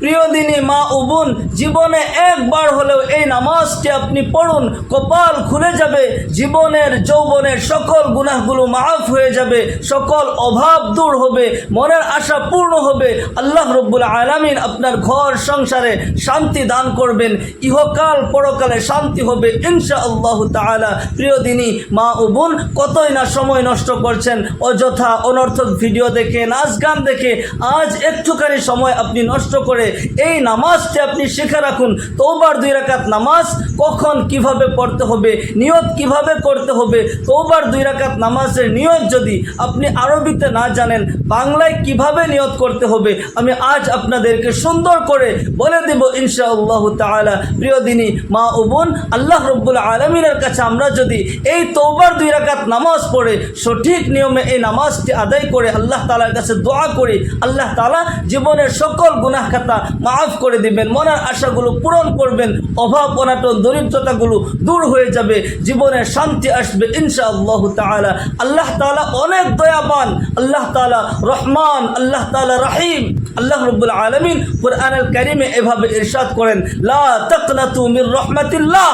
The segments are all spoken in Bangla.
প্রিয় দিনী মা ও বোন, জীবনে একবার হলেও এই নামাজটি আপনি পড়ুন, কপাল খুলে যাবে, জীবনের, যৌবনের সকল গুনাহগুলো মাফ হয়ে যাবে, সকল অভাব দূর হবে, মনের আশা পূর্ণ হবে। আল্লাহ রব্বুল আলামিন আপনার ঘর সংসারে শান্তি দান করবেন, ইহকাল পরকালে শান্তি হবে ইনশা আল্লাহ তাআলা। প্রিয় দিনী মা ও বোন, কতই না সময় নষ্ট করছেন, অযথা অনর্থক ভিডিও দেখে, নাচ গান দেখে, আজ একটুখানি সময় আপনি নষ্ট করে এই নামাজটি আপনি শিখে রাখুন। তৌবার দুই রাকাত নামাজ কখন কীভাবে পড়তে হবে, নিয়ত কীভাবে করতে হবে তৌবার দুই রাকাত নামাজের নিয়ত যদি আপনি আরবিতে না জানেন, বাংলায় কীভাবে নিয়ত করতে হবে, আমি আজ আপনাদেরকে সুন্দর করে বলে দেব ইনশা আল্লাহ তাআলা। প্রিয় দিনী, মা ও বোন, আল্লাহ রব্বুল আলমিনের কাছে আমরা যদি এই তৌবার দুই রাকাত নামাজ পড়ে, সঠিক নিয়মে এই নামাজটি আদায় করে আল্লাহ তালার কাছে দোয়া করি, আল্লাহ তালা জীবনের সকল গুনাহ খাতা মাফ করে দিবেন মনের আশাগুলো পূরণ করবেন, অভাব, অনাটন, দরিদ্রতাগুলো দূর হয়ে যাবে জীবনের শান্তি আসবে ইনশা আল্লাহ তালা আল্লাহ তালা অনেক দয়াবান, আল্লাহ তালা রহমান, আল্লাহ তালা রাহিম। আল্লাহ রব্বুল আলমিন কোরআনুল কারিমে এভাবে ইরশাদ করেন, লা তাকনাতু মির রহমাতিল্লাহ।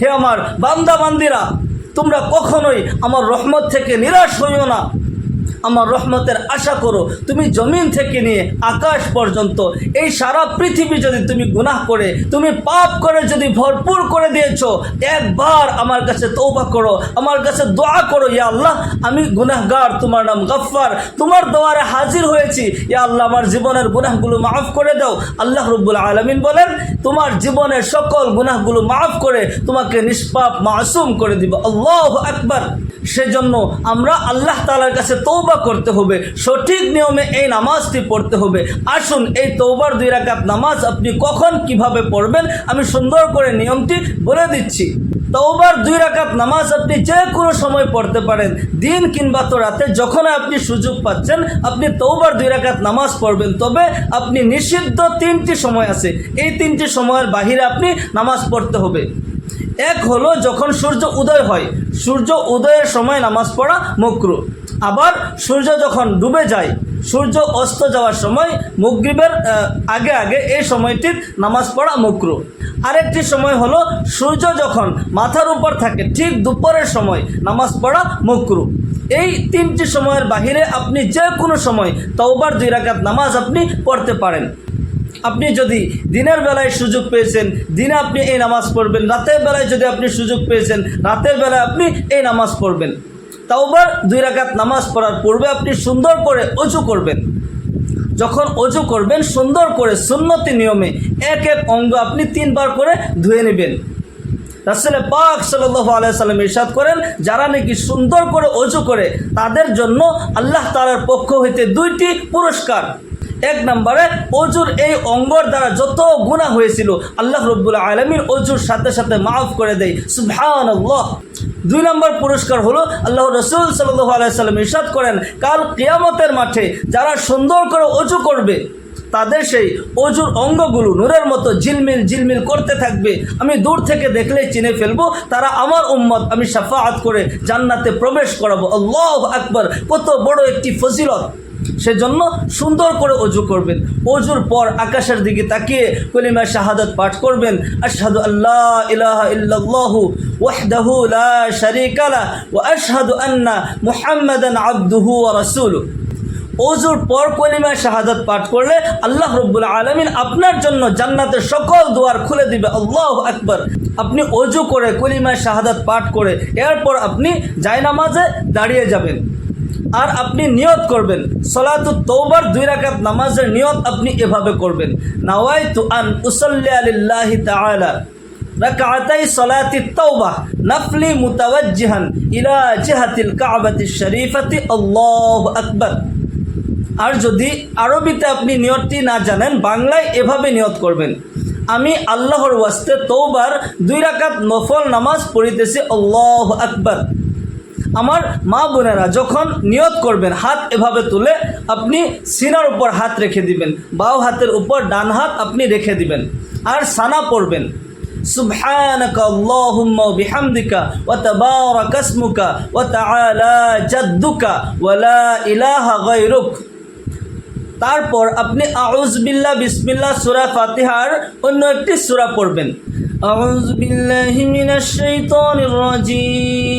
হে আমার বান্দা বান্দিরা তোমরা কখনোই আমার রহমত থেকে নিরাশ হইও না। আমার রহমতের আশা করো, তুমি জমিন থেকে নিয়ে আকাশ পর্যন্ত, এই সারা পৃথিবী যদি তুমি গুনাহ করে, তুমি পাপ করে যদি ভরপুর করে দিয়েছ, একবার আমার কাছে তৌবা করো, আমার কাছে দোয়া করো, ইয়া আল্লাহ, আমি গুনাহগার, তোমার নাম গফফার, তোমার দোয়ারে হাজির হয়েছি, ইয়া আল্লাহ, আমার জীবনের গুনাহগুলো মাফ করে দাও। আল্লাহ রব্বুল আলমিন বলেন, তোমার জীবনের সকল গুনাহগুলো মাফ করে তোমাকে নিষ্পাপ, মাসুম করে দিব। আল্লাহ আকবার। সেজন্য আমরা আল্লাহ তালার কাছে তৌবা করতে হবে, সঠিক নিয়মে এই নামাজটি পড়তে হবে। আসুন, এই তৌবার দুই রাকাত নামাজ আপনি কখন কীভাবে পড়বেন, আমি সুন্দর করে নিয়মটি বলে দিচ্ছি। তৌবার দুই রাকাত নামাজ আপনি যে কোনো সময় পড়তে পারেন, দিন কিংবা তো রাতে, যখন আপনি সুযোগ পাচ্ছেন, আপনি তৌবার দুই রাকাত নামাজ পড়বেন। তবে আপনি নিষিদ্ধ তিনটি সময় আছে, এই তিনটি সময়ের বাহিরে আপনি নামাজ পড়তে হবে। এক হলো, যখন সূর্য উদয় হয়, সূর্য উদয়ের সময় নামাজ পড়া মকরু। আবার সূর্য যখন ডুবে যায়, সূর্য অস্ত যাওয়ার সময় মুগরিবের আগে আগে এই সময়টির নামাজ পড়া মকরু। আরেকটি সময় হলো সূর্য যখন মাথার উপর থাকে, ঠিক দুপুরের সময় নামাজ পড়া মকরু। এই তিনটি সময়ের বাহিরে আপনি যে কোনো সময় তওবার দুই রাকাত নামাজ আপনি পড়তে পারেন। আপনি যদি দিনের বেলায় সুযোগ পেয়েছেন, দিনে আপনি এই নামাজ পড়বেন, রাতের বেলায় যদি আপনি সুযোগ পেয়েছেন, রাতের বেলায় আপনি এই নামাজ পড়বেন। তাওবার দুই রাকাত নামাজ পড়ার পূর্বে আপনি সুন্দর করে অজু করবেন। যখন অজু করবেন, সুন্দর করে সুন্নতি নিয়মে এক এক অঙ্গ আপনি তিনবার করে ধুয়ে নেবেন। রাসেলে পাক সাল্লাহ আলাইসাল্লাম ইরশাদ করেন, যারা নাকি সুন্দর করে অজু করে, তাদের জন্য আল্লাহ তালার পক্ষ হইতে দুইটি পুরস্কার। এক নম্বরে, অজুর এই অঙ্গর দ্বারা যত গুণা হয়েছিল, আল্লাহ রব্বুল আলমীর অজুর সাথে সাথে মাফ করে দেয়। সুবহান দুই নম্বর পুরস্কার হলো, আল্লাহ রসুল সাল্লাহ আলাইসাল্লাম ইরশাদ করেন, কাল কিয়ামতের মাঠে যারা সুন্দর করে অজু করবে, তাদের সেই অজুর অঙ্গগুলো নূরের মতো ঝিলমিল ঝিলমিল করতে থাকবে। আমি দূর থেকে দেখলেই চিনে ফেলব, তারা আমার উম্মত, আমি সাফাআত করে জান্নাতে প্রবেশ করাবো। আল্লাহ আকবর, কত বড় একটি ফজিলত। সেজন্য সুন্দর করে অজু করবেন। অজুর পর আকাশের দিকে তাকিয়ে কলিমা শাহাদত পাঠ করবেন। আশহাদু আল্লাহ ইলাহা ইল্লাল্লাহু ওয়াহদাহু লা শারীকা লা ওয়া আশহাদু আন্না মুহাম্মাদান আবদুহু ওয়া রাসূলুহু। অজুর পর কলিমা শাহাদাত পাঠ করলে আল্লাহ রব্বুল আলমিন আপনার জন্য জান্নাতের সকল দুয়ার খুলে দিবে। আল্লাহ আকবর। আপনি অজু করে কলিমা শাহাদাত পাঠ করে এরপর আপনি জায়নামাজে দাঁড়িয়ে যাবেন। আর আপনি নিয়ত করবেন। সলাতু তৌবার দুই রাকাত নামাজের নিয়ত আপনি এভাবে করবেন। নাওয়াই তু আন উসল্লি আলিল্লাহি তাআলা। রাকাতাই সলাতি তৌবাহ নফলি মুতাওয়াজ্জিহান ইলা জিহাতিল কাবাতি শরীফাতি। আল্লাহু আকবার। আর যদি আরবিতে আপনি নিয়তটি না জানেন, বাংলায় এভাবে নিয়ত করবেন। আমি আল্লাহর ওয়াস্তে তৌবার দুই রাকাত নফল নামাজ পড়িতেছি, আল্লাহ আকবার। আমার মা বোনেরা যখন নিয়ত করবেন হাত এভাবে তুলে আপনি সিনার উপর হাত রেখে দিবেন বাও হাতের উপর ডান হাত আপনি রেখে দিবেন আর সানা পড়বেন سبحانك اللهم وبحمدك وتبارك اسمك وتعالى جدك ولا إله غيرك তারপর আপনি আউজ বিল্লাহ বিসমিল্লাহ সুরা ফাতিহার অন্য একটি সুরা পড়বেন আউজ বিল্লাহি মিনাশ শাইতানির রাজিম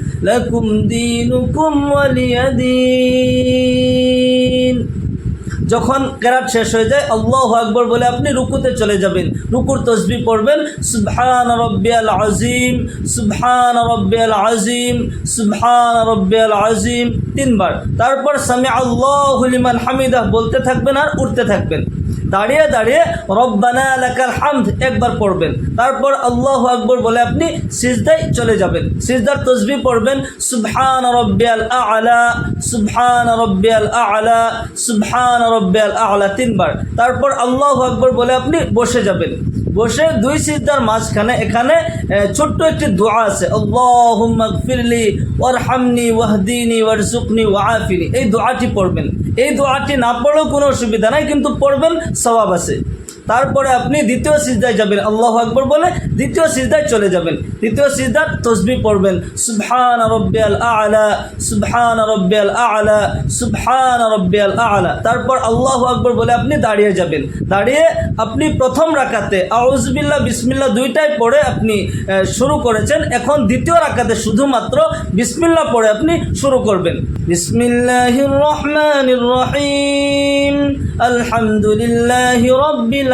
لكم دينكم ولي دين যখন কেরাত শেষ হয়ে যায়, আল্লাহ আকবর বলে আপনি রুকুতে চলে যাবেন। রুকুর তসবি পড়বেন, সুবহান রব্বিয়াল আজিম সুবহান রব্বিয়াল আজিম সুবহান রব্বিয়াল আজিম তিনবার। তারপর সামি আল্লাহ হলিমান হামিদাহ বলতে থাকবেন আর উঠতে থাকবেন। দাঁড়িয়ে দাঁড়িয়ে রব্বানা এলাকার হামদ একবার পড়বেন। তারপর আল্লাহ আকবর বলে আপনি সিজদায় চলে যাবেন। সিজদার তসবি পড়বেন, সুবহান রব্বিয়াল আলা, সুবহান রব্বিয়াল আলা, সুবহান রব্বিয়াল আলা তিনবার। তারপর আল্লাহ আকবর বলে আপনি বসে যাবেন। বসে দুই সিজদার মাঝখানে এখানে ছোট্ট একটি দোয়া আছে। ফিরলি ওর হামনি ওয়াহদিনী ওয়াহদিনি সুখনি ওয়াআফিনি। এই দোয়াটি পড়বেন। এই দোয়াটি না পড়লেও কোনো অসুবিধা নাই, কিন্তু পড়বেন স্বভাব আছে। তারপরে আপনি দ্বিতীয় সিজদায় যাবেন। আল্লাহ আকবর বলে দ্বিতীয় সিজদায় চলে যাবেন। দ্বিতীয় সিজদার তসবি পড়বেন। সুবহান রব্বিয়াল আলা, সুবহান রব্বিয়াল আলা, সুবহান রব্বিয়াল আলা। তারপর আল্লাহ আকবর বলে আপনি দাঁড়িয়ে যাবেন। দাঁড়িয়ে আপনি প্রথম রাকাতে আউজবিল্লাহ বিসমিল্লাহ দুইটাই পড়ে আপনি শুরু করেছেন। এখন দ্বিতীয় রাকাতে শুধুমাত্র বিসমিল্লাহ পড়ে আপনি শুরু করবেন। বিসমিল্লাহির রহমানির রহিম। আলহামদুলিল্লাহি রব্বিল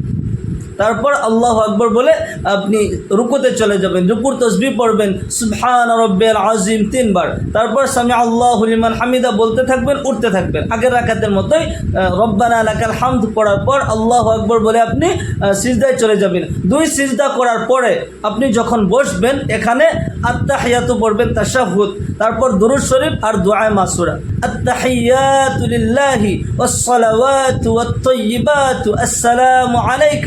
তারপর আল্লাহ আকবর বলে আপনি রুকুতে চলে যাবেন রুকুর তসবি পড়বেন সুবহান রব্বিয়াল আজিম তিনবার তারপর সামি আল্লাহ লিমান হামিদা বলতে থাকবেন উঠতে থাকবেন আগের রাকাতের মতোই আহ, রব্বানা লাকাল হামদ পড়ার পর আল্লাহ আকবর বলে আপনি আহ, সিজদায় চলে যাবেন দুই সিজদা করার পরে আপনি যখন বসবেন এখানে আত্তাহিয়াতু পড়বেন তাশাহুদ তারপর দুরুদ শরীফ আর দোয়ায় মাসুরা আত্তাহিয়াতু লিল্লাহি والصلوات والطيبات السلام عليك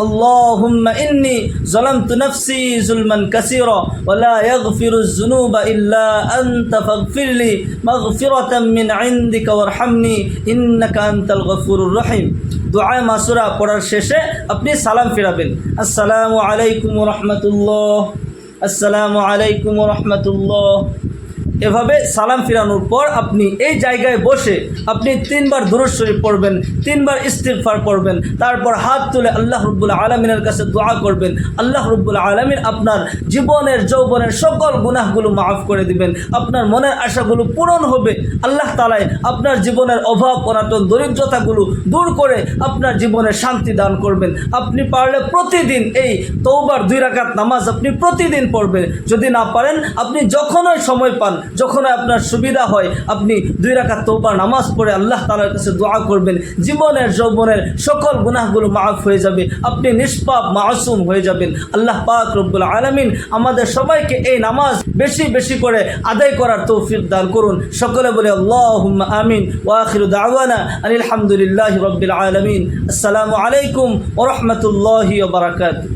اللهم إني ظلمت نفسي ظلما كثيرا ولا يغفر الذنوب إلا أنت فاغفر لي مغفرة من عندك وارحمني إنك أنت الغفور الرحيم দোয়ায় মাসুরা পড়ার শেষে আপনি সালাম ফিরাবেন আসসালামু আলাইকুম রহমতুল্লাহ আসসালামু আলাইকুম রহমতুল্লাহ এভাবে সালাম ফিরানোর পর আপনি এই জায়গায় বসে আপনি তিনবার দুরুদ শরীফ পড়বেন, তিনবার ইস্তিগফার পড়বেন, তারপর হাত তুলে আল্লাহ রব্বুল আলমিনের কাছে দোয়া করবেন। আল্লাহ রব্বুল আলমিন আপনার জীবনের, যৌবনের সকল গুনাহগুলো মাফ করে দিবেন। আপনার মনের আশাগুলো পূরণ হবে। আল্লাহ তালায় আপনার জীবনের অভাব অনাটন দরিদ্রতাগুলো দূর করে আপনার জীবনে শান্তি দান করবেন। আপনি পারলে প্রতিদিন এই তৌবার দুই রাকাত নামাজ আপনি প্রতিদিন পড়বেন। যদি না পারেন, আপনি যখনই সময় পান যখনই আপনার সুবিধা হয়, আপনি দুই রাকাত তৌবার নামাজ পড়ে আল্লাহ তালার কাছে দোয়া করবেন, জীবনের, যৌবনের সকল গুনাহগুলো মাফ হয়ে যাবে, আপনি নিষ্পাপ, মাসুম হয়ে যাবেন। আল্লাহ পাক রব্বুল আলমিন আমাদের সবাইকে এই নামাজ বেশি বেশি করে আদায় করার তৌফিক দান করুন। সকলে বলে আল্লাহ আমিন ওয়াখির দাওয়ানা আনিল হামদুলিল্লাহ রব্বিল আলমিন। আসসালামু আলাইকুম ওরহমতুল্লাহি বারাকাত